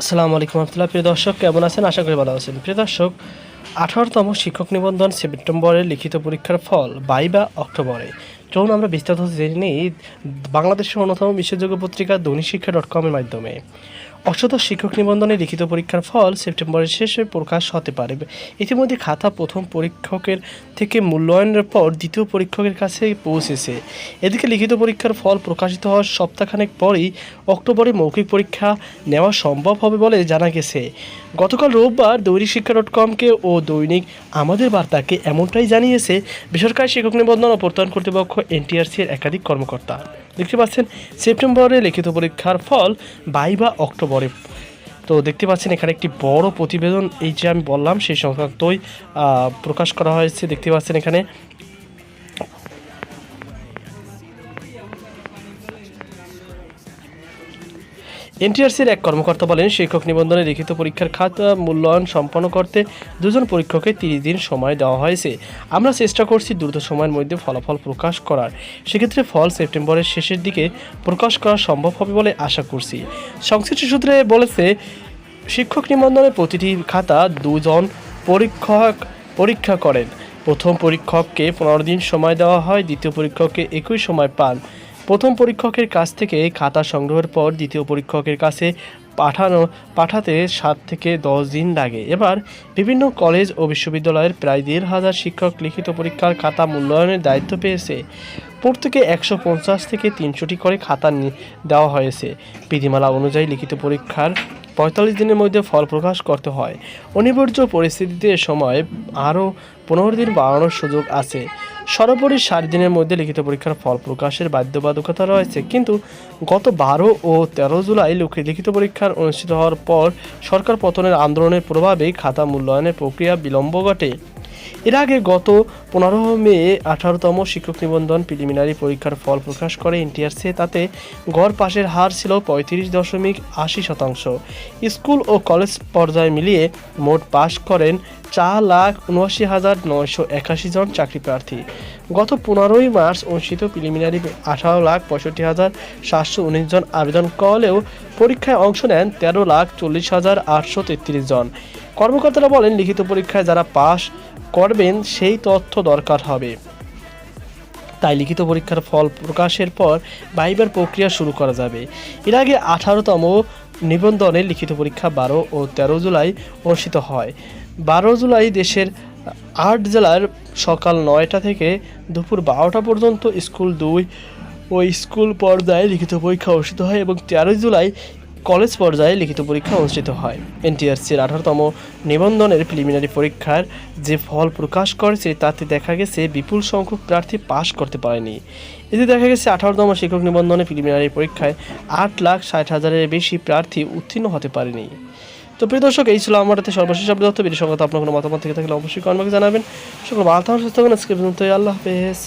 আসসালামু আলাইকুম রহমতুল্লাহ। প্রিয় দর্শক, কেমন আছেন? আশা করি ভালো আছেন। প্রিয় দর্শক, আঠারোতম শিক্ষক নিবন্ধন সেপ্টেম্বরের লিখিত পরীক্ষার ফল বাই বা অক্টোবরে। চলুন আমরা বিস্তারিত জেনে নিই বাংলাদেশের অন্যতম বিশ্বযোগ্য পত্রিকা দৈনিক শিক্ষা ডট কমের মাধ্যমে। অষ্টদশ শিক্ষক নিবন্ধনে লিখিত পরীক্ষার ফল সেপ্টেম্বরের শেষে প্রকাশ হতে পারে। ইতিমধ্যে খাতা প্রথম পরীক্ষকের থেকে মূল্যায়নের পর দ্বিতীয় পরীক্ষকের কাছে পৌঁছেছে। এদিকে লিখিত পরীক্ষার ফল প্রকাশিত হওয়ার সপ্তাহখানেক পরেই অক্টোবরে মৌখিক পরীক্ষা নেওয়া সম্ভব হবে বলে জানা গেছে। গতকাল রোববার দৈনিক শিক্ষা ডট কমকে ও দৈনিক আমাদের বার্তাকে এমনটাই জানিয়েছে, বেসরকারি শিক্ষক নিবন্ধন ও প্রত্যয়ন কর্তৃপক্ষ এনটিআরসির একাধিক কর্মকর্তা। দেখতে পাচ্ছেন, সেপ্টেম্বরে লিখিত পরীক্ষার ফল বাই বা অক্টোবরে। তো দেখতে পাচ্ছেন, এখানে একটি বড় প্রতিবেদন, এই যে আমি বললাম, সেই সংক্রান্তই প্রকাশ করা হয়েছে। দেখতে পাচ্ছেন এখানে এনটিআরসির এক কর্মকর্তা বলেন, শিক্ষক নিবন্ধনে লিখিত পরীক্ষার খাতা মূল্যায়ন সম্পন্ন করতে দুজন পরীক্ষককে তিরিশ দিন সময় দেওয়া হয়েছে। আমরা চেষ্টা করছি দ্রুত সময়ের মধ্যে ফলাফল প্রকাশ করার। সেক্ষেত্রে ফল সেপ্টেম্বরের শেষের দিকে প্রকাশ করা সম্ভব হবে বলে আশা করছি। সংশ্লিষ্ট সূত্রে বলেছে, শিক্ষক নিবন্ধনে প্রতিটি খাতা দুজন পরীক্ষক পরীক্ষা করেন। প্রথম পরীক্ষককে পনেরো দিন সময় দেওয়া হয়, দ্বিতীয় পরীক্ষককে একই সময় পান। প্রথম পরীক্ষকের কাছ থেকে খাতা সংগ্রহের পর দ্বিতীয় পরীক্ষকের কাছে পাঠানো, পাঠাতে সাত থেকে দশ দিন লাগে। এবার বিভিন্ন কলেজ ও বিশ্ববিদ্যালয়ের প্রায় দেড় হাজার শিক্ষক লিখিত পরীক্ষার খাতা মূল্যায়নের দায়িত্ব পেয়েছে। প্রত্যেকে একশো পঞ্চাশ থেকে তিনশোটি করে খাতা দেওয়া হয়েছে। বিধিমালা অনুযায়ী লিখিত পরীক্ষার পঁয়তাল্লিশ দিনের মধ্যে ফল প্রকাশ করতে হয়। অনিবার্য পরিস্থিতিতে সময় আরও পনেরো দিন বাড়ানোর সুযোগ আছে। সর্বোপরি ষাট দিনের মধ্যে লিখিত পরীক্ষার ফল প্রকাশের বাধ্যবাধকতা রয়েছে। কিন্তু গত বারো ও তেরো জুলাই লোকে লিখিত পরীক্ষার অনুষ্ঠিত হওয়ার পর সরকার পতনের আন্দোলনের প্রভাবে খাতা মূল্যায়নের প্রক্রিয়া বিলম্ব ঘটে। এর আগে গত পনেরো মে আঠারোতম শিক্ষক নিবন্ধন প্রিলিমিনারি পরীক্ষার ফল প্রকাশ করে এনটিআরসি তাতে গড় পাশের হার ছিল পঁয়ত্রিশ দশমিক আশি শতাংশ। স্কুল ও কলেজ পর্যায়ে মিলিয়ে মোট পাশ করেন চার লাখ উনআশি হাজার নয়শো একাশি জন চাকরি প্রার্থী। গত পনেরোই মার্চ অনুষ্ঠিত প্রিলিমিনারি আঠারো লাখ পঁয়ষট্টি হাজার সাতশো উনিশ জন আবেদন করলেও পরীক্ষায় অংশ নেন তেরো লাখ চল্লিশ হাজার আটশো তেত্রিশ জন। কর্মকর্তারা বলেন, লিখিত পরীক্ষায় যারা পাশ করবেন, সেই তথ্য দরকার হবে। তাই লিখিত পরীক্ষার ফল প্রকাশের পর বাইবার প্রক্রিয়া শুরু করা যাবে। এর আগে আঠারোতম নিবন্ধনে লিখিত পরীক্ষা বারো ও তেরো জুলাই অনুষ্ঠিত হয়। বারো জুলাই দেশের আট জেলার সকাল নয়টা থেকে দুপুর বারোটা পর্যন্ত স্কুল দুই ও স্কুল পর্যায়ে লিখিত পরীক্ষা অনুষ্ঠিত হয় এবং তেরোই জুলাই কলেজ পর্যায়ে লিখিত পরীক্ষা অনুষ্ঠিত হয়। এনটিআরসির আঠারোতম নিবন্ধনের প্রিলিমিনারি পরীক্ষার যে ফল প্রকাশ করেছে তাতে দেখা গেছে বিপুল সংখ্যক প্রার্থী পাশ করতে পারেনি। এতে দেখা গেছে আঠারোতম শিক্ষক নিবন্ধনে প্রিলিমিনারি পরীক্ষায় আট লাখ ষাট হাজারের বেশি প্রার্থী উত্তীর্ণ হতে পারেনি। তো প্রিয় দর্শক, এই ছিল আমার সর্বশেষ আপডেট ভিডিও সংক্রান্ত আপনার কোনো মতামত থেকে থাকলে অবশ্যই কমেন্ট জানাবেন। সকল ভালো থাকুন, সুস্থ থাকুন। আজকে পর্যন্ত আল্লাহ হাফেজ।